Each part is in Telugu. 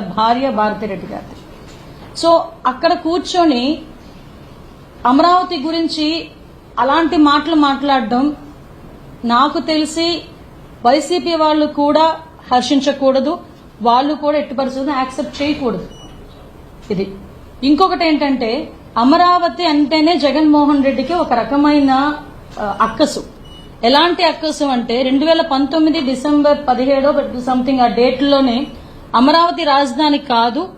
భార్య భారతిరెడ్డి గారి సో అక్కడ కూర్చొని అమరావతి గురించి అలాంటి మాటలు మాట్లాడడం నాకు తెలిసి వైసీపీ వాళ్ళు కూడా హర్షించకూడదు వాళ్ళు కూడా ఎట్టి పరిస్థితులను యాక్సెప్ట్ చేయకూడదు. ఇది. ఇంకొకటి ఏంటంటే అమరావతి అంటేనే జగన్మోహన్ రెడ్డికి ఒక రకమైన అక్కసు. ఎలాంటి అక్కసు అంటే రెండు వేల పంతొమ్మిది డిసెంబర్ పదిహేడో సంథింగ్ ఆ డేట్లోనే అమరావతి రాజధాని కాదు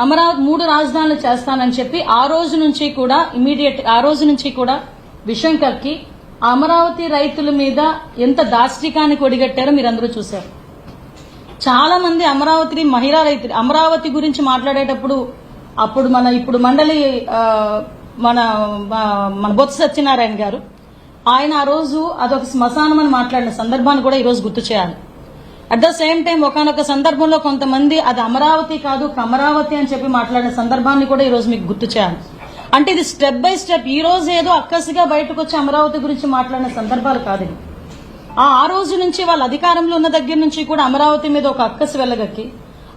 అమరావతి మూడు రాజధానులు చేస్తానని చెప్పి ఆ రోజు నుంచి కూడా ఇమీడియట్ ఆ రోజు నుంచి కూడా విషయం కక్కి ఆ అమరావతి రైతుల మీద ఎంత దాష్టికానికి ఒడిగట్టారో మీరందరూ చూశారు. చాలా మంది అమరావతి మహిళా రైతులు అమరావతి గురించి మాట్లాడేటప్పుడు అప్పుడు మన ఇప్పుడు మండలి మన మన బొత్స సత్యనారాయణ గారు ఆయన ఆ రోజు అదొక శ్మశానం అని మాట్లాడిన సందర్భాన్ని కూడా ఈరోజు గుర్తు చేయాలి. అట్ ద సేమ్ టైం ఒకనొక సందర్భంలో కొంతమంది అది అమరావతి కాదు కమరావతి అని చెప్పి మాట్లాడే సందర్భాన్ని కూడా ఈరోజు మీకు గుర్తు చేయాలి. అంటే ఇది స్టెప్ బై స్టెప్ ఈ రోజు ఏదో అక్కసిగా బయటకు వచ్చి అమరావతి గురించి మాట్లాడిన సందర్భాలు కాదు ఆ ఆ రోజు నుంచి వాళ్ళ అధికారంలో ఉన్న దగ్గర నుంచి కూడా అమరావతి మీద ఒక అక్కసి వెళ్ళగక్కి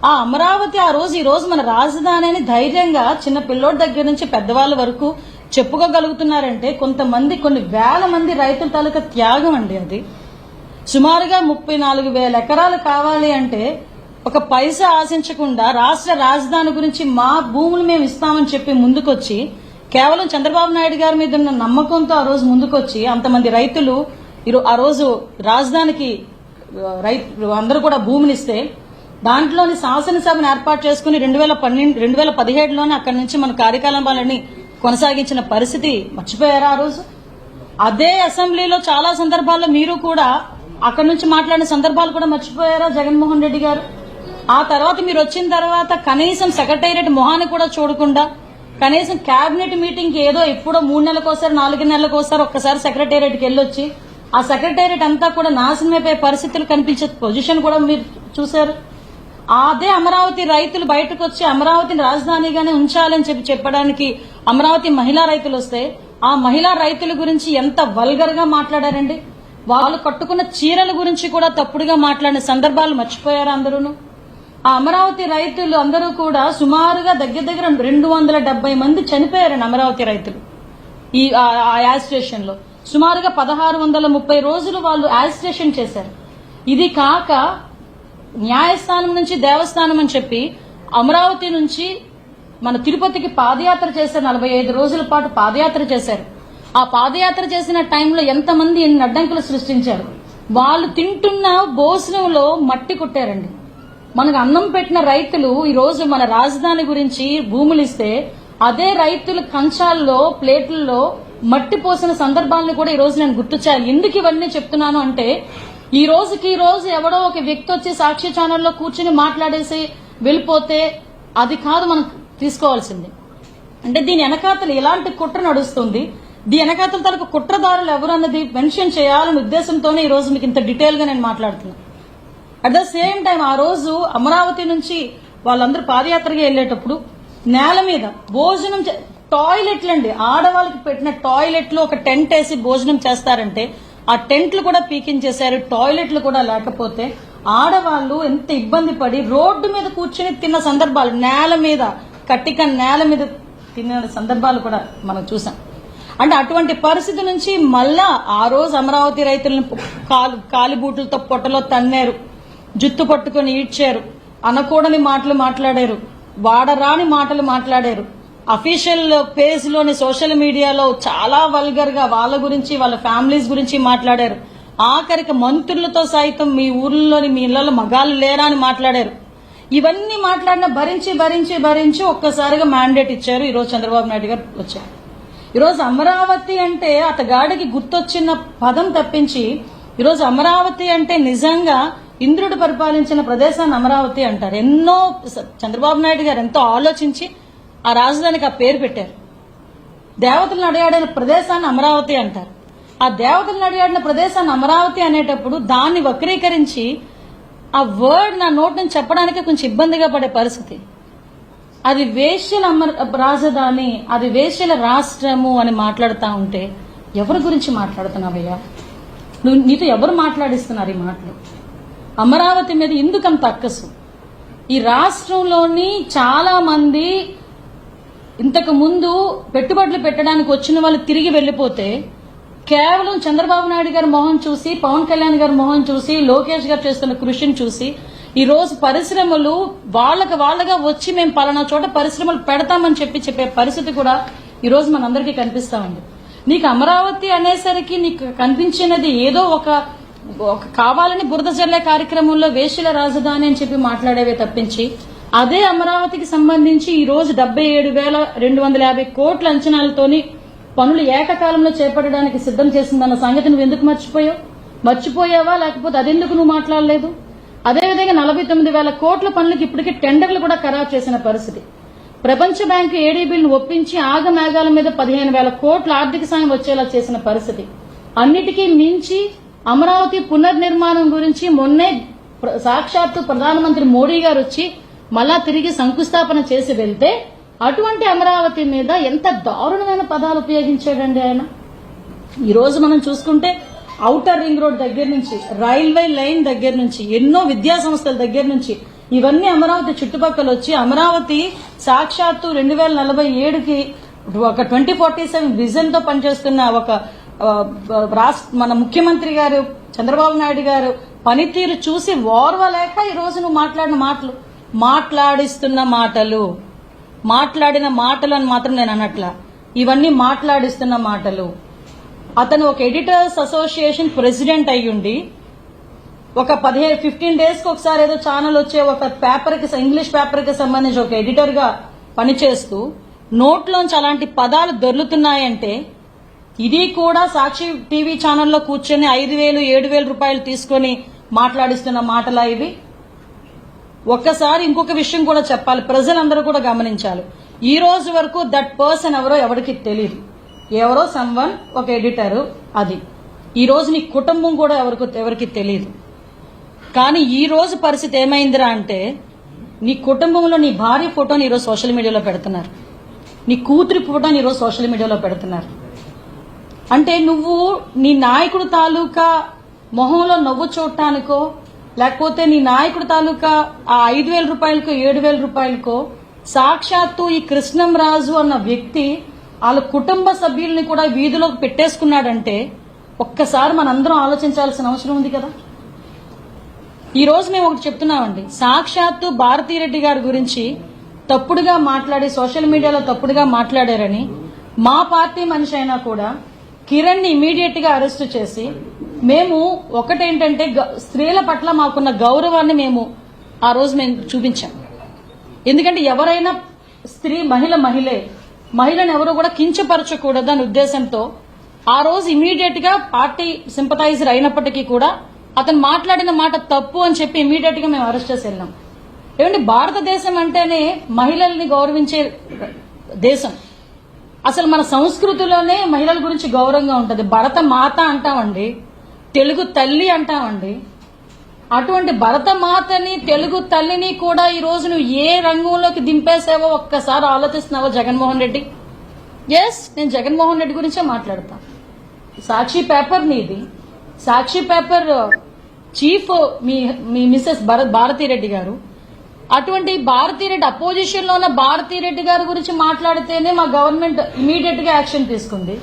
ఆ అమరావతి ఆ రోజు ఈ రోజు మన రాజధాని అని ధైర్యంగా చిన్న పిల్లోడి దగ్గర నుంచి పెద్దవాళ్ళ వరకు చెప్పుకోగలుగుతున్నారంటే కొంతమంది కొన్ని వేల మంది రైతుల తాలూకా త్యాగం అండి అది. సుమారుగా ముప్పై నాలుగు వేల ఎకరాలు కావాలి అంటే ఒక పైసా ఆశించకుండా రాష్ట్ర రాజధాని గురించి మా భూములు మేము ఇస్తామని చెప్పి ముందుకొచ్చి కేవలం చంద్రబాబు నాయుడు గారి మీద ఉన్న నమ్మకంతో ఆ రోజు ముందుకొచ్చి అంతమంది రైతులు ఆ రోజు రాజధానికి ఆ, రైతు అందరూ కూడా భూమినిస్తే దాంట్లోని శాసనసభను ఏర్పాటు చేసుకుని రెండు వేల పన్నెండు రెండు వేల పదిహేడులోనే అక్కడి నుంచి మన కార్యకలాపాలని కొనసాగించిన పరిస్థితి మర్చిపోయారా ఆ రోజు? అదే అసెంబ్లీలో చాలా సందర్భాల్లో మీరు కూడా అక్కడి నుంచి మాట్లాడిన సందర్భాలు కూడా మర్చిపోయారా జగన్మోహన్ రెడ్డి గారు? ఆ తర్వాత మీరు వచ్చిన తర్వాత కనీసం సెక్రటేరియట్ మొహాన్ని కూడా చూడకుండా కనీసం కేబినెట్ మీటింగ్ ఏదో ఎప్పుడో మూడు నెలలకోసారి నాలుగు నెలలకోసారి ఒక్కసారి సెక్రటేరియట్కి వెళ్ళొచ్చి ఆ సెక్రటేరియట్ అంతా కూడా నాశనం అయిపోయే పరిస్థితులు కనిపించే పొజిషన్ కూడా మీరు చూశారు. అదే అమరావతి రైతులు బయటకు వచ్చి అమరావతిని రాజధానిగానే ఉంచాలని చెప్పి చెప్పడానికి అమరావతి మహిళా రైతులు వస్తే ఆ మహిళా రైతుల గురించి ఎంత వల్గర్గా మాట్లాడారండి? వాళ్ళు కట్టుకున్న చీరల గురించి కూడా తప్పుడుగా మాట్లాడిన సందర్భాలు మర్చిపోయారు అందరూను? ఆ అమరావతి రైతులు అందరూ కూడా సుమారుగా దగ్గర దగ్గర రెండు వందల డెబ్బై మంది చనిపోయారండి అమరావతి రైతులు. ఈ ఆ- లో సుమారుగా పదహారు వందల ముప్పై రోజులు వాళ్ళు యాజిస్ట్రేషన్ చేశారు. ఇది కాక న్యాయస్థానం నుంచి దేవస్థానం అని చెప్పి అమరావతి నుంచి మన తిరుపతికి పాదయాత్ర చేశారు. నలభై ఐదు రోజుల పాటు పాదయాత్ర చేశారు. ఆ పాదయాత్ర చేసిన టైంలో ఎంతమంది ఎన్ని అడ్డంకులు సృష్టించారు? వాళ్ళు తింటున్న భోజనంలో మట్టి కొట్టారండి. మనకు అన్నం పెట్టిన రైతులు ఈరోజు మన రాజధాని గురించి భూములు ఇస్తే అదే రైతుల కంచాల్లో ప్లేట్లలో మట్టి పోసిన సందర్భాలను కూడా ఈరోజు నేను గుర్తు చేయాలి. ఎందుకు ఇవన్నీ చెప్తున్నాను అంటే ఈ రోజుకి ఈ రోజు ఎవడో ఒక వ్యక్తి వచ్చి సాక్షి ఛానల్లో కూర్చుని మాట్లాడేసి వెళ్ళిపోతే అది కాదు మనం తీసుకోవాల్సింది. అంటే దీని వెనకాతలు ఎలాంటి కుట్ర నడుస్తుంది. వెనకాతల తనకు కుట్రదారులు ఎవరు అన్నది మెన్షన్ చేయాలనే ఉద్దేశంతోనే ఈ రోజు మీకు ఇంత డీటెయిల్గా నేను మాట్లాడుతున్నాను అట్ ద సేమ్ టైం ఆ రోజు అమరావతి నుంచి వాళ్ళందరూ పాదయాత్రగా వెళ్ళేటప్పుడు నేల మీద భోజనం చే- టాయిలెట్లు అండి. ఆడవాళ్ళకి పెట్టిన టాయిలెట్లు ఒక టెంట్ వేసి భోజనం చేస్తారంటే ఆ టెంట్లు కూడా పీకించేశారు టాయిలెట్లు కూడా లేకపోతే ఆడవాళ్ళు ఎంత ఇబ్బంది పడి రోడ్డు మీద కూర్చుని తిన్న సందర్భాలు నేల మీద కట్టిక నేల మీద తిన్న సందర్భాలు కూడా మనం చూసాం. అంటే అటువంటి పరిస్థితి నుంచి మళ్ళా ఆ రోజు అమరావతి రైతులను కాలు కాలిబూట్లతో పొట్టలో తన్నారు జుత్తు పట్టుకొని ఈడ్చారు అనకూడని మాటలు మాట్లాడారు వాడరాని మాటలు మాట్లాడారు. అఫీషియల్ పేజ్లోని సోషల్ మీడియాలో చాలా వల్గర్గా వాళ్ళ గురించి వాళ్ళ ఫ్యామిలీస్ గురించి మాట్లాడారు. ఆఖరికి మంత్రులతో సైతం మీ ఊర్లోని మీ ఇళ్ళలో మగాళ్ళు లేరా అని మాట్లాడారు. ఇవన్నీ మాట్లాడిన భరించి భరించి భరించి ఒక్కసారిగా మ్యాండేట్ ఇచ్చారు. ఈరోజు చంద్రబాబు నాయుడు గారు వచ్చారు. ఈరోజు అమరావతి అంటే అతగాడికి గుర్తొచ్చిన పదం తప్పించి ఈరోజు అమరావతి అంటే నిజంగా ఇంద్రుడు పరిపాలించిన ప్రదేశాన్ని అమరావతి అంటారు. ఎన్నో చంద్రబాబు నాయుడు గారు ఎంతో ఆలోచించి ఆ రాజధానికి ఆ పేరు పెట్టారు. దేవతలను అడిగాడిన ప్రదేశాన్ని అమరావతి అంటారు. ఆ దేవతలను అడిగాడిన ప్రదేశాన్ని అమరావతి అనేటప్పుడు దాన్ని వక్రీకరించి ఆ వర్డ్ నా నోట్ నుంచి చెప్పడానికి కొంచెం ఇబ్బందిగా పడే పరిస్థితి. అది వేశ్యల అమర్ రాజధాని అది వేశ్యల రాష్ట్రము అని మాట్లాడుతూ ఉంటే ఎవరి గురించి మాట్లాడుతున్నావయ్యా? నువ్వు నీతో ఎవరు మాట్లాడిస్తున్నారు ఈ మాటలు? అమరావతి మీద ఎందుకంత అక్కసు? ఈ రాష్ట్రంలోని చాలా మంది ఇంతకు ముందు పెట్టుబడులు పెట్టడానికి వచ్చిన వాళ్ళు తిరిగి వెళ్ళిపోతే కేవలం చంద్రబాబు నాయుడు గారి మొహం చూసి పవన్ కళ్యాణ్ గారి మొహం చూసి లోకేష్ గారు చేస్తున్న కృషిని చూసి ఈ రోజు పరిశ్రమలు వాళ్ళకి వాళ్ళగా వచ్చి మేము పలానా చోట పరిశ్రమలు పెడతామని చెప్పి చెప్పే పరిస్థితి కూడా ఈ రోజు మనందరికీ కనిపిస్తా ఉంది నీకు అమరావతి అనేసరికి నీకు కనిపించినది ఏదో ఒక ఒక కావాలని బురద జల్లే కార్యక్రమంలో వేశ్యల రాజధాని అని చెప్పి మాట్లాడేవే తప్పించి అదే అమరావతికి సంబంధించి ఈ రోజు డెబ్బై ఏడు వేల రెండు వందల యాభై కోట్ల అంచనాలతోని పనులు ఏకకాలంలో చేపట్టడానికి సిద్ధం చేసిందన్న సంగతి నువ్వు ఎందుకు మర్చిపోయావు? మర్చిపోయావా? లేకపోతే అదెందుకు నువ్వు మాట్లాడలేదు? అదేవిధంగా నలభై తొమ్మిది వేల కోట్ల పనులకు ఇప్పటికే టెండర్లు కూడా ఖరారు చేసిన పరిస్థితి. ప్రపంచ బ్యాంకు ఏడీబీలను ఒప్పించి ఆగమేఘాల మీద పదిహేను వేల కోట్ల ఆర్థిక సాయం వచ్చేలా చేసిన పరిస్థితి. అన్నిటికీ మించి అమరావతి పునర్నిర్మాణం గురించి మొన్నే సాక్షాత్తు ప్రధానమంత్రి మోడీ గారు వచ్చి మళ్ళా తిరిగి శంకుస్థాపన చేసి వెళ్తే అటువంటి అమరావతి మీద ఎంత దారుణమైన పదాలు ఉపయోగించాడండి ఆయన? ఈ రోజు మనం చూసుకుంటే ఔటర్ రింగ్ రోడ్ దగ్గర నుంచి రైల్వే లైన్ దగ్గర నుంచి ఎన్నో విద్యా సంస్థల దగ్గర నుంచి ఇవన్నీ అమరావతి చుట్టుపక్కల వచ్చి అమరావతి సాక్షాత్తు రెండు వేల నలభై ఏడుకి ఒక ట్వంటీ ఫార్టీ సెవెన్ విజన్తో పనిచేస్తున్న ఒక రాష్ట్ర మన ముఖ్యమంత్రి గారు చంద్రబాబు నాయుడు గారు పనితీరు చూసి ఓర్వలేక ఈ రోజు నువ్వు మాట్లాడిన మాటలు. మాట్లాడిస్తున్న మాటలు. మాట్లాడిన మాటలు అని మాత్రం నేను అనట్లా. ఇవన్నీ మాట్లాడిస్తున్న మాటలు. అతను ఒక ఎడిటర్స్ అసోసియేషన్ ప్రెసిడెంట్ అయ్యుండి ఒక పదిహేను ఫిఫ్టీన్ డేస్కి ఒకసారి ఏదో ఛానల్ వచ్చే ఒక పేపర్కి ఇంగ్లీష్ పేపర్కి సంబంధించి ఒక ఎడిటర్గా పనిచేస్తూ నోట్లోంచి అలాంటి పదాలు దొర్లుతున్నాయంటే ఇది కూడా సాక్షి టీవీ ఛానల్లో కూర్చొని ఐదు వేలు ఏడు వేల రూపాయలు తీసుకొని మాట్లాడిస్తున్న మాటలా ఇవి? ఒక్కసారి ఇంకొక విషయం కూడా చెప్పాలి ప్రజలందరూ కూడా గమనించాలి. ఈ రోజు వరకు దట్ పర్సన్ ఎవరో ఎవరికి తెలియదు ఎవరో సమ్వన్ ఒక ఎడిటర్ అది. ఈ రోజు నీ కుటుంబం కూడా ఎవరికి ఎవరికి తెలియదు కానీ ఈ రోజు పరిస్థితి ఏమైందిరా అంటే నీ కుటుంబంలో నీ భార్య ఫోటోని ఈరోజు సోషల్ మీడియాలో పెడుతున్నారు. నీ కూతురి ఫోటోని ఈరోజు సోషల్ మీడియాలో పెడుతున్నారు. అంటే నువ్వు నీ నాయకుడు తాలూకా మొహంలో నవ్వు చూడటానికో లేకపోతే నీ నాయకుడు తాలూకా ఆ ఐదు వేల రూపాయలకో ఏడు వేల రూపాయలకో సాక్షాత్తు ఈ కృష్ణం రాజు అన్న వ్యక్తి వాళ్ళ కుటుంబ సభ్యుల్ని కూడా వీధిలోకి పెట్టేసుకున్నాడంటే ఒక్కసారి మనందరం ఆలోచించాల్సిన అవసరం ఉంది కదా? ఈ రోజు మేము ఒకటి చెప్తున్నామండి. సాక్షాత్తు భారతీరెడ్డి గారి గురించి తప్పుడుగా మాట్లాడి సోషల్ మీడియాలో తప్పుడుగా మాట్లాడారని మా పార్టీ మనిషి అయినా కూడా కిరణ్ని ఇమీడియట్గా అరెస్ట్ చేసి మేము ఒకటేంటంటే గ- స్త్రీల పట్ల మాకున్న గౌరవాన్ని మేము ఆ రోజు మేము చూపించాం. ఎందుకంటే ఎవరైనా స్త్రీ మహిళ మహిళే మహిళను ఎవరు కూడా కించపరచకూడదు అనే ఉద్దేశంతో ఆ రోజు ఇమీడియట్గా పార్టీ సింపతైజర్ అయినప్పటికీ కూడా అతను మాట్లాడిన మాట తప్పు అని చెప్పి ఇమీడియట్గా మేము అరెస్ట్ చేసి వెళ్ళాం. ఏమంటే భారతదేశం అంటేనే మహిళల్ని గౌరవించే దేశం. అసలు మన సంస్కృతిలోనే మహిళల గురించి గౌరవంగా ఉంటది. భరత మాత అంటామండి తెలుగు తల్లి అంటామండి అటువంటి భరతమాతని తెలుగు తల్లిని కూడా ఈ రోజు నువ్వు ఏ రంగంలోకి దింపేసావో ఒక్కసారి ఆలోచిస్తున్నావో జగన్మోహన్ రెడ్డి? ఎస్ నేను జగన్మోహన్ రెడ్డి గురించే మాట్లాడతా. సాక్షి పేపర్ నీది. Sakshi paper uh, chief uh, మీ మీ మిస్సెస్ భరత్ భారతీరెడ్డి గారు. అటువంటి భారతిరెడ్డి అపోజిషన్లో ఉన్న భారతిరెడ్డి గారి గురించి మాట్లాడితేనే మా గవర్నమెంట్ ఇమీడియట్గా యాక్షన్ తీసుకుంది.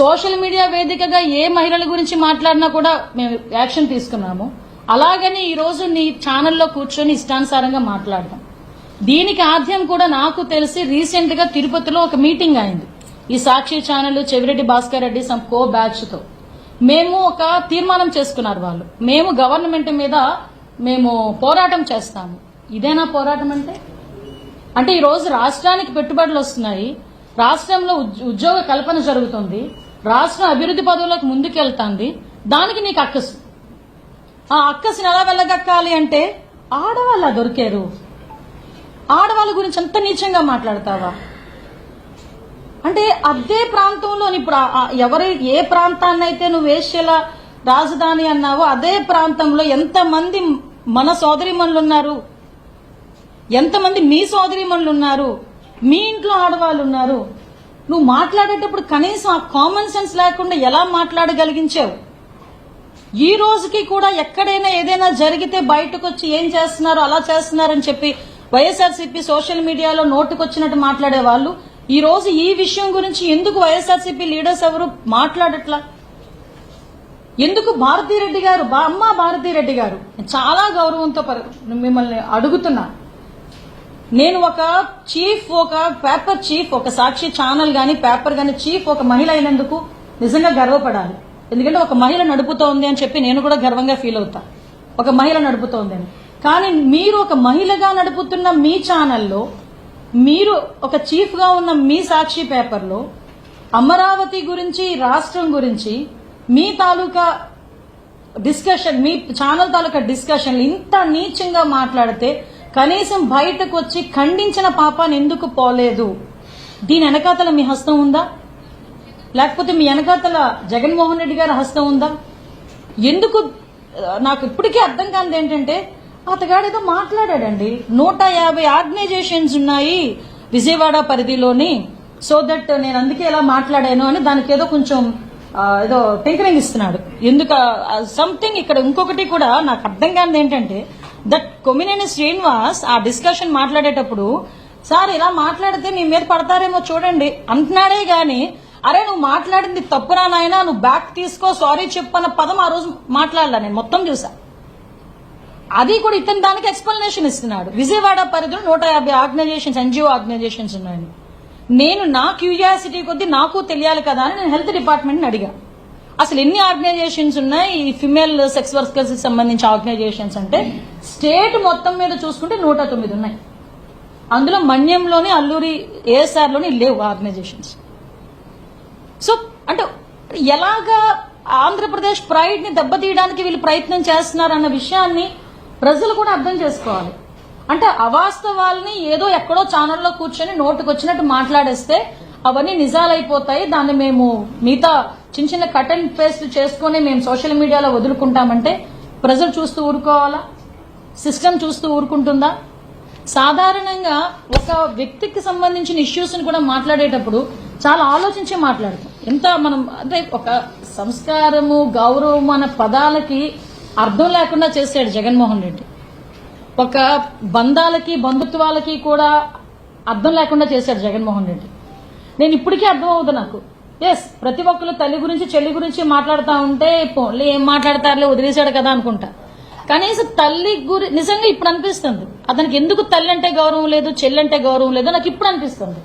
సోషల్ మీడియా వేదికగా ఏ మహిళల గురించి మాట్లాడినా కూడా మేము యాక్షన్ తీసుకున్నాము. అలాగని ఈ రోజు నీ ఛానల్లో కూర్చొని ఇష్టానుసారంగా మాట్లాడడం దీనికి ఆద్యం కూడా నాకు తెలిసి రీసెంట్గా తిరుపతిలో ఒక మీటింగ్ అయింది. ఈ Sakshi channel Chevireddy Bhaskar Reddy some co బ్యాచ్తో మేము ఒక తీర్మానం చేసుకున్నారు వాళ్ళు. మేము గవర్నమెంట్ మీద మేము పోరాటం చేస్తాము. ఇదేనా పోరాటం అంటే? అంటే ఈ రోజు రాష్ట్రానికి పెట్టుబడులు వస్తున్నాయి. రాష్ట్రంలో ఉద్- ఉద్యోగ కల్పన జరుగుతుంది. రాష్ట్రం అభివృద్ధి పదవులకు ముందుకెళ్తాంది. దానికి నీకు అక్కసు ఆ అక్కసిని ఎలా వెళ్ళగక్కాలి అంటే ఆడవాళ్ళ దొరికారు. ఆడవాళ్ళ గురించి అంత నీచంగా మాట్లాడతావా? అంటే అదే ప్రాంతంలో ఇప్పుడు ఎవరి ఏ ప్రాంతాన్ని అయితే నువ్వు వేశ్యల రాజధాని అన్నావో అదే ప్రాంతంలో ఎంతమంది మన సోదరిమణులు ఉన్నారు ఎంతమంది మీ సోదరిమణులు ఉన్నారు మీ ఇంట్లో ఆడవాళ్ళు ఉన్నారు నువ్వు మాట్లాడేటప్పుడు కనీసం ఆ కామన్ సెన్స్ లేకుండా ఎలా మాట్లాడగలిగించావు? ఈ రోజుకి కూడా ఎక్కడైనా ఏదైనా జరిగితే బయటకు వచ్చి ఏం చేస్తున్నారు అలా చేస్తున్నారని చెప్పి వైఎస్ఆర్సీపీ సోషల్ మీడియాలో నోటుకొచ్చినట్టు మాట్లాడే వాళ్ళు ఈ రోజు ఈ విషయం గురించి ఎందుకు వైఎస్ఆర్సీపీ లీడర్స్ ఎవరు మాట్లాడట్లా? ఎందుకు భారతీరెడ్డి గారు బా- అమ్మ భారతీరెడ్డి గారు చాలా గౌరవంతో మిమ్మల్ని అడుగుతున్నా. నేను ఒక చీఫ్ ఒక పేపర్ చీఫ్ ఒక సాక్షి ఛానల్ గాని పేపర్ గాని చీఫ్ ఒక మహిళ అయినందుకు నిజంగా గర్వపడాలి. ఎందుకంటే ఒక మహిళ నడుపుతోంది అని చెప్పి నేను కూడా గర్వంగా ఫీల్ అవుతా. ఒక మహిళ నడుపుతోంది అని. కానీ మీరు ఒక మహిళగా నడుపుతున్న మీ ఛానల్లో మీరు ఒక చీఫ్గా ఉన్న మీ సాక్షి పేపర్లో అమరావతి గురించి రాష్ట్రం గురించి మీ తాలూకా డిస్కషన్ మీ ఛానల్ తాలూకా డిస్కషన్ ఇంత నీచంగా మాట్లాడితే కనీసం బయటకు వచ్చి ఖండించిన పాపాన్ని ఎందుకు పోలేదు? దీని వెనకాతల మీ హస్తం ఉందా? లేకపోతే మీ వెనకాతల జగన్మోహన్ రెడ్డి గారి హస్తం ఉందా? ఎందుకు నాకు ఇప్పటికీ అర్థం కానిది ఏంటంటే అతగాడు ఏదో మాట్లాడాడండి. నూట యాభై ఆర్గనైజేషన్స్ ఉన్నాయి విజయవాడ పరిధిలోని. సో దట్ నేను అందుకే ఎలా మాట్లాడాను అని దానికి ఏదో కొంచెం ఏదో టింకరింగ్ ఇస్తున్నాడు. ఎందుకు సంథింగ్ ఇక్కడ ఇంకొకటి కూడా నాకు అర్థం కానిది ఏంటంటే దట్ కొమినేని శ్రీనివాస్ ఆ డిస్కషన్ మాట్లాడేటప్పుడు సార్ ఇలా మాట్లాడితే మీ మీద పడతారేమో చూడండి. అంటున్నాడే గాని అరే నువ్వు మాట్లాడింది తప్పురా నాయనా నువ్వు బ్యాక్ తీసుకో సారీ చెప్పన్న పదం ఆ రోజు మాట్లాడలా నేను మొత్తం చూసా. అది కూడా ఇతను దానికి ఎక్స్ప్లెనేషన్ ఇస్తున్నాడు. విజయవాడ పరిధిలో నూట యాభై ఆర్గనైజేషన్స్ ఎన్జిఓ ఆర్గనైజేషన్స్ ఉన్నాయని నేను నా క్యూరియాసిటీ కొద్దీ నాకు తెలియాలి కదా అని నేను హెల్త్ డిపార్ట్మెంట్ని అడిగా. అసలు ఎన్ని ఆర్గనైజేషన్స్ ఉన్నాయి? ఈ ఫిమేల్ సెక్స్ వర్కర్స్కి సంబంధించిన ఆర్గనైజేషన్స్ అంటే స్టేట్ మొత్తం మీద చూసుకుంటే నూట తొమ్మిది ఉన్నాయి. అందులో మన్యంలోని అల్లూరి ఏఎస్ఆర్లోని లేవు ఆర్గనైజేషన్స్ సో అంటే ఎలాగా ఆంధ్రప్రదేశ్ ప్రైడ్ని దెబ్బతీయడానికి వీళ్ళు ప్రయత్నం చేస్తున్నారన్న విషయాన్ని ప్రజలు కూడా అర్థం చేసుకోవాలి. అంటే అవాస్తవాల్ని ఏదో ఎక్కడో ఛానల్లో కూర్చొని నోటుకొచ్చినట్టు మాట్లాడేస్తే అవన్నీ నిజాలైపోతాయి. దాన్ని మేము మిగతా చిన్న చిన్న కట్ అండ్ పేస్ట్ చేసుకుని మేము సోషల్ మీడియాలో వదులుకుంటామంటే ప్రజలు చూస్తూ ఊరుకోవాలా? సిస్టమ్ చూస్తూ ఊరుకుంటుందా? సాధారణంగా ఒక వ్యక్తికి సంబంధించిన ఇష్యూస్ని కూడా మాట్లాడేటప్పుడు చాలా ఆలోచించి మాట్లాడతాం. ఎంత మనం అంటే ఒక సంస్కారము గౌరవం అనే పదాలకి అర్థం లేకుండా చేశాడు జగన్మోహన్ రెడ్డి. ఒక బంధాలకి బంధుత్వాలకి కూడా అర్థం లేకుండా చేశాడు జగన్మోహన్ రెడ్డి. నేను ఇప్పటికీ అర్థం అవుతుంది నాకు. ఎస్ ప్రతి ఒక్కరు తల్లి గురించి చెల్లి గురించి మాట్లాడుతూ ఉంటే పోన్లే ఏం మాట్లాడతారులే వదిలేశాడు కదా అనుకుంటా. కనీసం తల్లి గురి నిజంగా ఇప్పుడు అనిపిస్తుంది. అతనికి ఎందుకు తల్లి అంటే గౌరవం లేదు చెల్లి అంటే గౌరవం లేదు నాకు ఇప్పుడు అనిపిస్తుంది.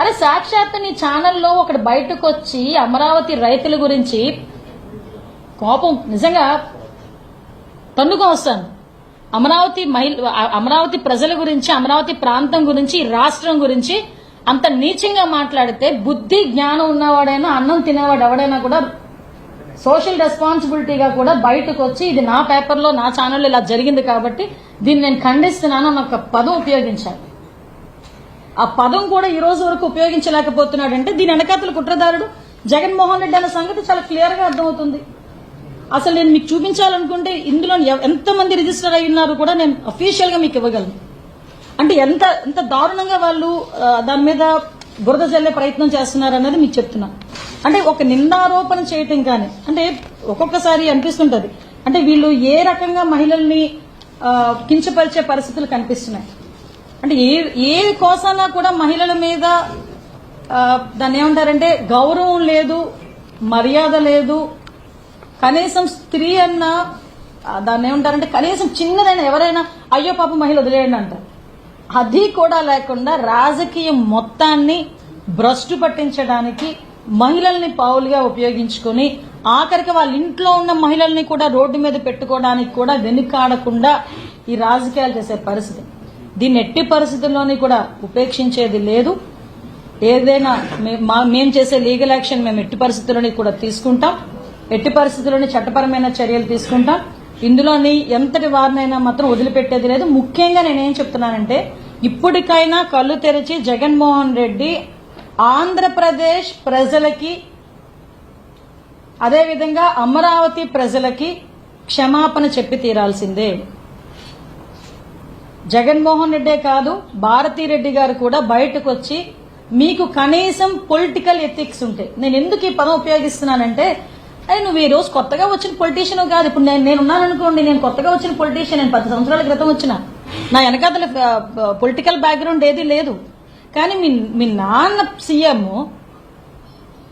అరే సాక్షాత్ నీ ఛానల్లో ఒకటి బయటకు వచ్చి అమరావతి రైతుల గురించి కోపం నిజంగా తన్నుగా వస్తాను. అమరావతి మహిళ అమరావతి ప్రజల గురించి అమరావతి ప్రాంతం గురించి రాష్ట్రం గురించి అంత నీచంగా మాట్లాడితే బుద్ధి జ్ఞానం ఉన్నవాడైనా అన్నం తినేవాడు ఎవడైనా కూడా సోషల్ రెస్పాన్సిబిలిటీగా కూడా బయటకు వచ్చి ఇది నా పేపర్లో నా ఛానల్లో ఇలా జరిగింది కాబట్టి దీన్ని నేను ఖండిస్తున్నాను అని ఒక పదం ఉపయోగించాను ఆ పదం కూడా ఈ రోజు వరకు ఉపయోగించలేకపోతున్నాడంటే దీని వెనకాతల కుట్రదారుడు జగన్మోహన్ రెడ్డి అన్న సంగతి చాలా క్లియర్గా అర్థమవుతుంది. అసలు నేను మీకు చూపించాలనుకుంటే ఇందులో ఎవ- ఎంతమంది రిజిస్టర్ అయి ఉన్నారు కూడా నేను అఫీషియల్గా మీకు ఇవ్వగలను. అంటే ఎంత ఎంత దారుణంగా వాళ్ళు దాని మీద బురద చల్లే ప్రయత్నం చేస్తున్నారు అన్నది మీకు చెప్తున్నా. అంటే ఒక నిందారోపణ చేయటం కానీ అంటే ఒక్కొక్కసారి అనిపిస్తుంటది. అంటే వీళ్ళు ఏ రకంగా మహిళల్ని కించపరిచే పరిస్థితులు కనిపిస్తున్నాయి. అంటే ఏ ఏ కోసానా కూడా మహిళల మీద దాన్ని ఏమంటారంటే గౌరవం లేదు మర్యాద లేదు. కనీసం స్త్రీ అన్న దాన్ని ఏమంటారంటే కనీసం చిన్నదైనా ఎవరైనా అయ్యో పాప మహిళ వదిలేయండి అంటారు. అది కూడా లేకుండా రాజకీయం మొత్తాన్ని భ్రష్టు పట్టించడానికి మహిళల్ని పావులుగా ఉపయోగించుకొని ఆఖరికి వాళ్ళ ఇంట్లో ఉన్న మహిళల్ని కూడా రోడ్డు మీద పెట్టుకోవడానికి కూడా వెనుకాడకుండా ఈ రాజకీయాలు చేసే పరిస్థితి. దీన్ని ఎట్టి పరిస్థితుల్లోని కూడా ఉపేక్షించేది లేదు. ఏదైనా మా- మేము చేసే లీగల్ యాక్షన్ మేము ఎట్టి పరిస్థితుల్లోని కూడా తీసుకుంటాం. ఎట్టి పరిస్థితుల్లోని చట్టపరమైన చర్యలు తీసుకుంటాం. ఇందులోని ఎంతటి వారినైనా మాత్రం వదిలిపెట్టేది లేదు. ముఖ్యంగా నేనేం చెప్తున్నానంటే ఇప్పటికైనా కళ్ళు తెరిచి జగన్మోహన్ రెడ్డి ఆంధ్రప్రదేశ్ ప్రజలకి అదేవిధంగా అమరావతి ప్రజలకి క్షమాపణ చెప్పి తీరాల్సిందే. జగన్మోహన్ రెడ్డే కాదు భారతీరెడ్డి గారు కూడా బయటకు వచ్చి మీకు కనీసం పొలిటికల్ ఎథిక్స్ ఉంటాయి నేను ఎందుకు ఈ పదం ఉపయోగిస్తున్నానంటే అయ్యి నువ్వు ఈ రోజు కొత్తగా వచ్చిన పొలిటీషియన్ కాదు. ఇప్పుడు నేను నేను ఉన్నాను అనుకోండి నేను కొత్తగా వచ్చిన పొలిటీషియన్ నేను పది సంవత్సరాల క్రితం వచ్చిన. నా వెనకాతల పొలిటికల్ బ్యాక్గ్రౌండ్ ఏది లేదు. కానీ మీ మీ నాన్న సీఎం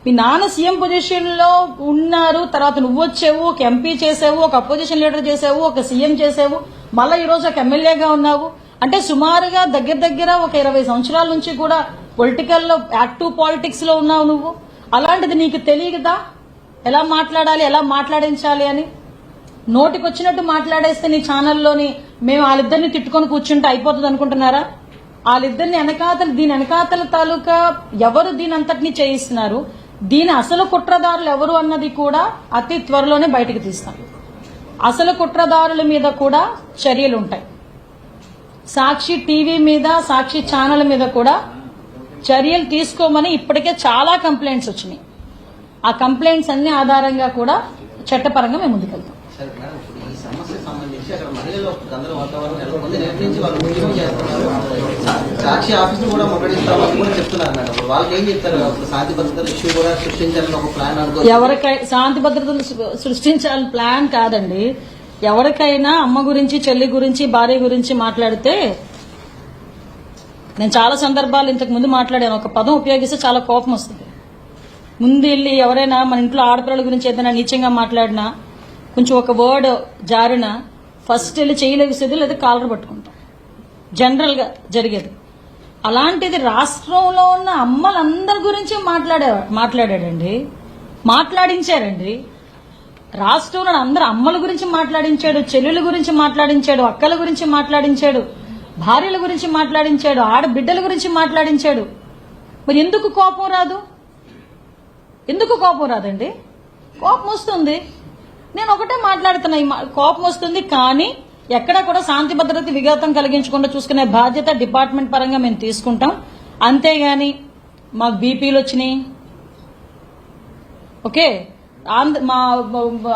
మీ నాన్న సీఎం పొజిషన్లో ఉన్నారు. తర్వాత నువ్వు వచ్చావు ఒక ఎంపీ చేసావు ఒక అపోజిషన్ లీడర్ చేసావు ఒక సీఎం చేసావు. మళ్ళీ ఈరోజు ఒక ఎమ్మెల్యేగా ఉన్నావు. అంటే సుమారుగా దగ్గర దగ్గర ఒక ఇరవై సంవత్సరాల నుంచి కూడా పొలిటికల్లో యాక్టివ్ పాలిటిక్స్లో ఉన్నావు నువ్వు. అలాంటిది నీకు తెలియదా? ఎలా మాట్లాడాలి ఎలా మాట్లాడించాలి అని? నోటికి వచ్చినట్టు మాట్లాడేస్తే నీ ఛానల్లోని మేము వాళ్ళిద్దరిని తిట్టుకొని కూర్చుంటే అయిపోతుంది అనుకుంటున్నారా? వాళ్ళిద్దరిని వెనకాతలు దీని వెనకాతల తాలూకా ఎవరు దీని అంతటిని చేయిస్తున్నారు? దీని అసలు కుట్రదారులు ఎవరు అన్నది కూడా అతి త్వరలోనే బయటకు తీస్తాం. అసలు కుట్రదారుల మీద కూడా చర్యలు ఉంటాయి సాక్షి టీవీ మీద సాక్షి ఛానల్ మీద కూడా చర్యలు తీసుకోమని ఇప్పటికే చాలా కంప్లైంట్స్ వచ్చినాయి. ఆ కంప్లైంట్స్ అన్ని ఆధారంగా కూడా చట్టపరంగా మేము ముందుకెళ్తాం సరే మేడం ఇప్పుడు ఈ సమస్య సంబంధించి అక్కడ మహిళల్లో ఒక వాతావరణం నెలకొంది రేపు నుంచి వాళ్ళు ఉద్యమం చేస్తున్నారు. సాక్షి ఆఫీస్ కూడా ముట్టడిస్తామని కూడా చెప్తున్నారు మేడం. వాళ్ళకి ఏం చెప్తారు? శాంతి భద్రతల ఇష్యూ కూడా సృష్టించాలని ఒక ప్లాన్ అనుకో ఎవరికై శాంతి భద్రతలు సృష్టించాలని ప్లాన్ కాదండి. ఎవరికైనా అమ్మ గురించి చెల్లి గురించి భార్య గురించి మాట్లాడితే నేను చాలా సందర్భాలు ఇంతకు ముందు మాట్లాడాను. ఒక పదం ఉపయోగిస్తే చాలా కోపం వస్తుంది. ముందు వెళ్ళి ఎవరైనా మన ఇంట్లో ఆడపిల్లల గురించి ఏదైనా నీచంగా మాట్లాడినా కొంచెం ఒక వర్డ్ జారినా ఫస్ట్ వెళ్ళి చేయలేసేది లేదా కాలర్ పట్టుకుంటాం. జనరల్గా జరిగేది. అలాంటిది రాష్ట్రంలో ఉన్న అమ్మలందరి గురించి మాట్లాడే మాట్లాడాడండి. మాట్లాడించారండి. రాష్ట్రంలో అందరు అమ్మల గురించి మాట్లాడించాడు చెల్లెల గురించి మాట్లాడించాడు అక్కల గురించి మాట్లాడించాడు భార్యల గురించి మాట్లాడించాడు ఆడబిడ్డల గురించి మాట్లాడించాడు. మరి ఎందుకు కోపం రాదు? ఎందుకు కోపం రాదండి? కోపం వస్తుంది. నేను ఒకటే మాట్లాడుతున్నా మా- కోపం వస్తుంది కానీ ఎక్కడ కూడా శాంతి భద్రత విఘాతం కలిగించకుండా చూసుకునే బాధ్యత డిపార్ట్మెంట్ పరంగా మేము తీసుకుంటాం. అంతేగాని మాకు బీపీలు వచ్చినాయి. ఓకే? మా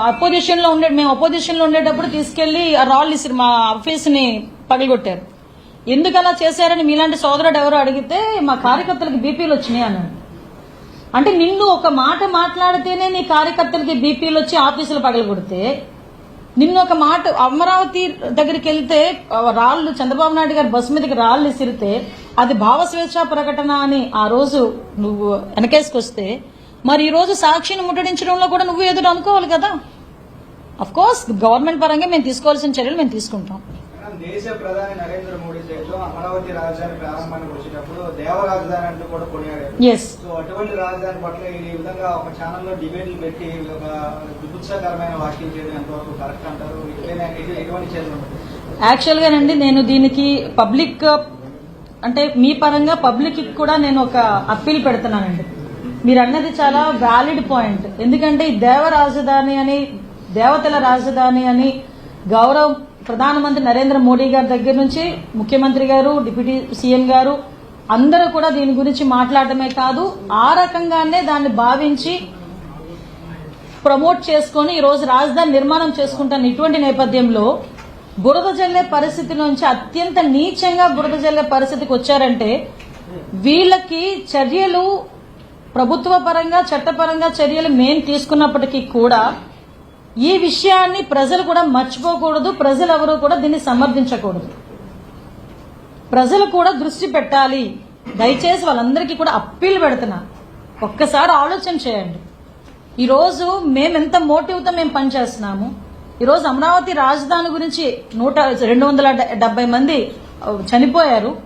అపోజిషన్లో ఉండే మేము అపోజిషన్లో ఉండేటప్పుడు తీసుకెళ్ళి ఆ రాళ్ళు ఇసిరి మా ఆఫీస్ని పగలగొట్టారు. ఎందుకు అలా చేశారని మీలాంటి సోదరుడు ఎవరో అడిగితే మా కార్యకర్తలకు బీపీలు వచ్చినాయి అన్నాడు. అంటే నిన్ను ఒక మాట మాట్లాడితేనే నీ కార్యకర్తలకి బీపీలు వచ్చి ఆఫీసులు పగలగొడితే నిన్ను ఒక మాట అమరావతి దగ్గరికి వెళ్తే రాళ్ళు చంద్రబాబు నాయుడు గారి బస్సు మీదకి రాళ్ళు ఇసిరితే అది భావ స్వేచ్ఛ ప్రకటన అని ఆ రోజు నువ్వు వెనకేసుకొస్తే మరి ఈ రోజు సాక్షిని ముట్టడించడంలో కూడా నువ్వు ఎదురు అనుకోవాలి కదా? అఫ్ కోర్స్ గవర్నమెంట్ పరంగా మేము తీసుకోవాల్సిన చర్యలు మేము తీసుకుంటాం. దేశ ప్రధాని నరేంద్ర మోడీ అమరావతి రాజధాని ప్రారంభానికి వచ్చేటప్పుడు దేవ రాజధాని అంటూ కూడా కొనియాడారు. సో అటువంటి రాజధాని పట్ల ఈ విధంగా ఒక ఛానల్లో డిబేట్లు పెట్టి ఒక వ్యాఖ్యలు చేయడం ఎంతవరకు కరెక్ట్ అంటారు? ఎటువంటి చర్యలు నేను దీనికి పబ్లిక్ అంటే మీ పరంగా పబ్లిక్ కూడా నేను ఒక అప్పీల్ పెడుతున్నానండి. మీరు అన్నది చాలా వ్యాలిడ్ పాయింట్ ఎందుకంటే ఈ దేవ రాజధాని అని దేవతల రాజధాని అని గౌరవ్ ప్రధానమంత్రి నరేంద్ర మోడీ గారి దగ్గర నుంచి ముఖ్యమంత్రి గారు డిప్యూటీ సీఎం గారు అందరూ కూడా దీని గురించి మాట్లాడటమే కాదు ఆ రకంగానే దాన్ని భావించి ప్రమోట్ చేసుకొని ఈరోజు రాజధాని నిర్మాణం చేసుకుంటున్న ఇటువంటి నేపథ్యంలో బురద జల్లే పరిస్థితి నుంచి అత్యంత నీచంగా బురద జల్లే పరిస్థితికి వచ్చారంటే వీళ్ళకి చర్యలు ప్రభుత్వ పరంగా చట్టపరంగా చర్యలు మేం తీసుకున్నప్పటికీ కూడా ఈ విషయాన్ని ప్రజలు కూడా మర్చిపోకూడదు ప్రజలు ఎవరు కూడా దీన్ని సమర్థించకూడదు. ప్రజలు కూడా దృష్టి పెట్టాలి. దయచేసి వాళ్ళందరికీ కూడా అప్పీల్ పెడుతున్నా. ఒక్కసారి ఆలోచన చేయండి. ఈరోజు మేము ఎంత మోటివ్తో మేము పనిచేస్తున్నాము. ఈరోజు అమరావతి రాజధాని గురించి నూట రెండు వందల డెబ్బై మంది చనిపోయారు.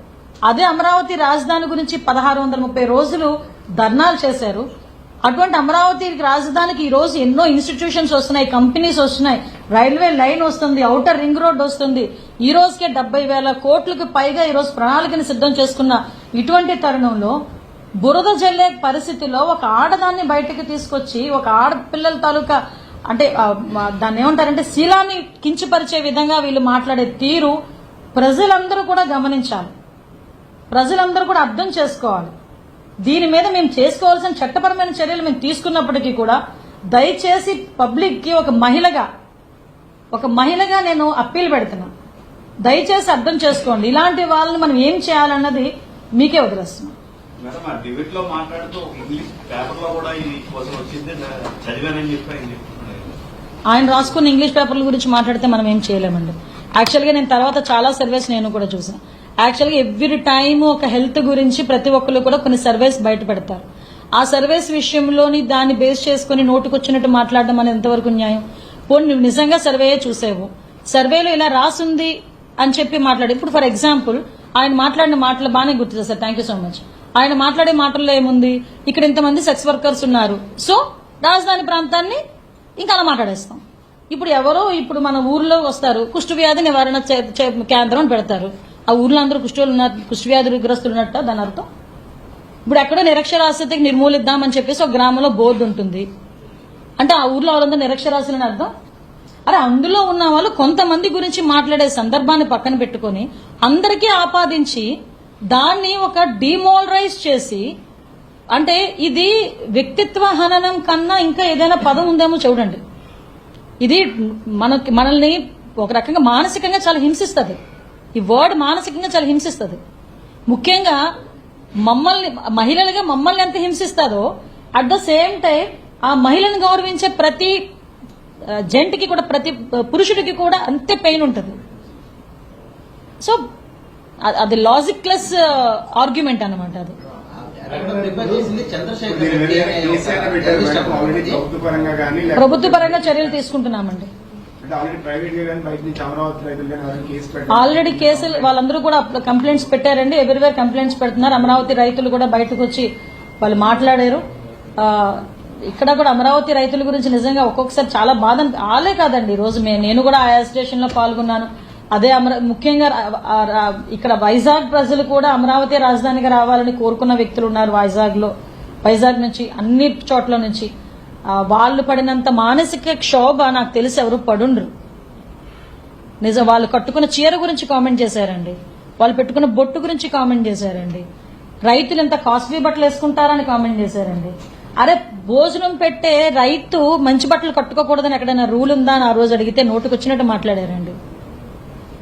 అదే అమరావతి రాజధాని గురించి పదహారు వందల ముప్పై రోజులు ధర్నాలు చేశారు. అటువంటి అమరావతి రాజధానికి ఈ రోజు ఎన్నో ఇన్స్టిట్యూషన్స్ వస్తున్నాయి కంపెనీస్ వస్తున్నాయి. రైల్వే లైన్ వస్తుంది ఔటర్ రింగ్ రోడ్ వస్తుంది. ఈ రోజుకే డెబ్బై వేల కోట్లకు పైగా ఈ రోజు ప్రణాళికని సిద్ధం చేసుకున్న ఇటువంటి తరుణంలో బురద జల్లే పరిస్థితిలో ఒక ఆడదాన్ని బయటకు తీసుకొచ్చి ఒక ఆడపిల్లల తాలూకా అంటే దాన్ని ఏమంటారంటే శీలాన్ని కించపరిచే విధంగా వీళ్ళు మాట్లాడే తీరు ప్రజలందరూ కూడా గమనించాలి. ప్రజలందరూ కూడా అర్థం చేసుకోవాలి. దీని మీద మేము చేసుకోవాల్సిన చట్టపరమైన చర్యలు మేము తీసుకున్నప్పటికీ కూడా దయచేసి పబ్లిక్కి ఒక మహిళగా ఒక మహిళగా నేను అప్పీల్ పెడుతున్నా. దయచేసి అర్థం చేసుకోండి. ఇలాంటి వాళ్ళని మనం ఏం చేయాలన్నది మీకే వదిలేస్తున్నాం. ఆయన రాసుకున్న ఇంగ్లీష్ పేపర్ల గురించి మాట్లాడితే మనం ఏం చేయలేమండి. యాక్చువల్గా నేను తర్వాత చాలా సర్వేస్ నేను కూడా చూసాను యాక్చువల్గా ఎవ్రీ టైం ఒక హెల్త్ గురించి ప్రతి ఒక్కరు కూడా కొన్ని సర్వేస్ బయట పెడతారు ఆ సర్వేస్ విషయంలోని దాన్ని బేస్ చేసుకుని నోటుకొచ్చినట్టు మాట్లాడడం అనేది ఎంతవరకు న్యాయం? పోనీ నువ్వు నిజంగా సర్వేయే చూసేవు? సర్వేలో ఇలా రాసుంది అని చెప్పి మాట్లాడే. ఇప్పుడు ఫర్ ఎగ్జాంపుల్ ఆయన మాట్లాడిన మాటలు బాగానే గుర్తు చేస్తారు థ్యాంక్ యూ సో మచ్ ఆయన మాట్లాడే మాటల్లో ఏముంది? ఇక్కడ ఇంతమంది సెక్స్ వర్కర్స్ ఉన్నారు. సో రాజధాని ప్రాంతాన్ని ఇంకా అలా మాట్లాడేస్తాం. ఇప్పుడు ఎవరో ఇప్పుడు మన ఊర్లో వస్తారు. కుష్టు వ్యాధి నివారణ చే- చే- కేంద్రం అని పెడతారు. ఆ ఊర్లో అందరూ కుష్టి ఉన్నారు కుష్టి గ్రస్తులు ఉన్నట్ట దాని అర్థం? ఇప్పుడు ఎక్కడో నిరక్షరాస్యతకి నిర్మూలిద్దామని చెప్పేసి ఒక గ్రామంలో బోర్డు ఉంటుంది. అంటే ఆ ఊర్లో వాళ్ళందరూ నిరక్షరాస్యులని అర్థం? అరే అందులో ఉన్న వాళ్ళు కొంతమంది గురించి మాట్లాడే సందర్భాన్ని పక్కన పెట్టుకొని అందరికీ ఆపాదించి దాన్ని ఒక డిమోలరైజ్ చేసి అంటే ఇది వ్యక్తిత్వ హననం కన్నా ఇంకా ఏదైనా పదం ఉందేమో చూడండి. ఇది మనకి మనల్ని ఒక రకంగా మానసికంగా చాలా హింసిస్తుంది. ఈ వర్డ్ మానసికంగా చాలా హింసిస్తుంది. ముఖ్యంగా మమ్మల్ని మహిళలుగా మమ్మల్ని ఎంత హింసిస్తుందో అట్ ద సేమ్ టైం ఆ మహిళను గౌరవించే ప్రతి జంటకి కూడా ప్రతి పురుషుడికి కూడా అంతే పెయిన్ ఉంటుంది. సో అది లాజిక్లెస్ ఆర్గ్యుమెంట్ అన్నమాట అది. ప్రభుత్వ పరంగా చర్యలు తీసుకుంటున్నామండి. ఆల్రెడీ కేసులు వాళ్ళందరూ కూడా కంప్లైంట్స్ పెట్టారండి. ఎవరివేర్ కంప్లైంట్స్ పెడుతున్నారు. అమరావతి రైతులు కూడా బయటకు వచ్చి వాళ్ళు మాట్లాడారు. ఇక్కడ కూడా అమరావతి రైతుల గురించి నిజంగా ఒక్కొక్కసారి చాలా బాధ ఆలే కాదండి. ఈ రోజు నేను కూడా ఆయా స్టేషన్లో పాల్గొన్నాను. అదే అమరా ముఖ్యంగా ఇక్కడ వైజాగ్ ప్రజలు కూడా అమరావతి రాజధానిగా రావాలని కోరుకున్న వ్యక్తులు ఉన్నారు వైజాగ్లో వైజాగ్ నుంచి అన్ని చోట్ల నుంచి. వాళ్ళు పడినంత మానసిక క్షోభ నాకు తెలిసి ఎవరు పడుండ్రు. నిజం వాళ్ళు కట్టుకున్న చీర గురించి కామెంట్ చేశారండి. వాళ్ళు పెట్టుకున్న బొట్టు గురించి కామెంట్ చేశారండి. రైతులు ఎంత కాస్ట్లీ బట్టలు వేసుకుంటారని కామెంట్ చేశారండి. అరే భోజనం పెట్టే రైతు మంచి బట్టలు కట్టుకోకూడదని ఎక్కడైనా రూల్ ఉందా అని ఆ రోజు అడిగితే నోటుకు వచ్చినట్టు మాట్లాడారండి.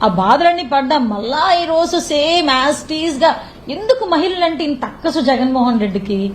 ఆ బాధలన్నీ పడ్డా మళ్ళా ఈ రోజు సేమ్ యాజ్ టీజ్గా. ఎందుకు మహిళలంటే ఇంత తక్కసు జగన్మోహన్ రెడ్డికి?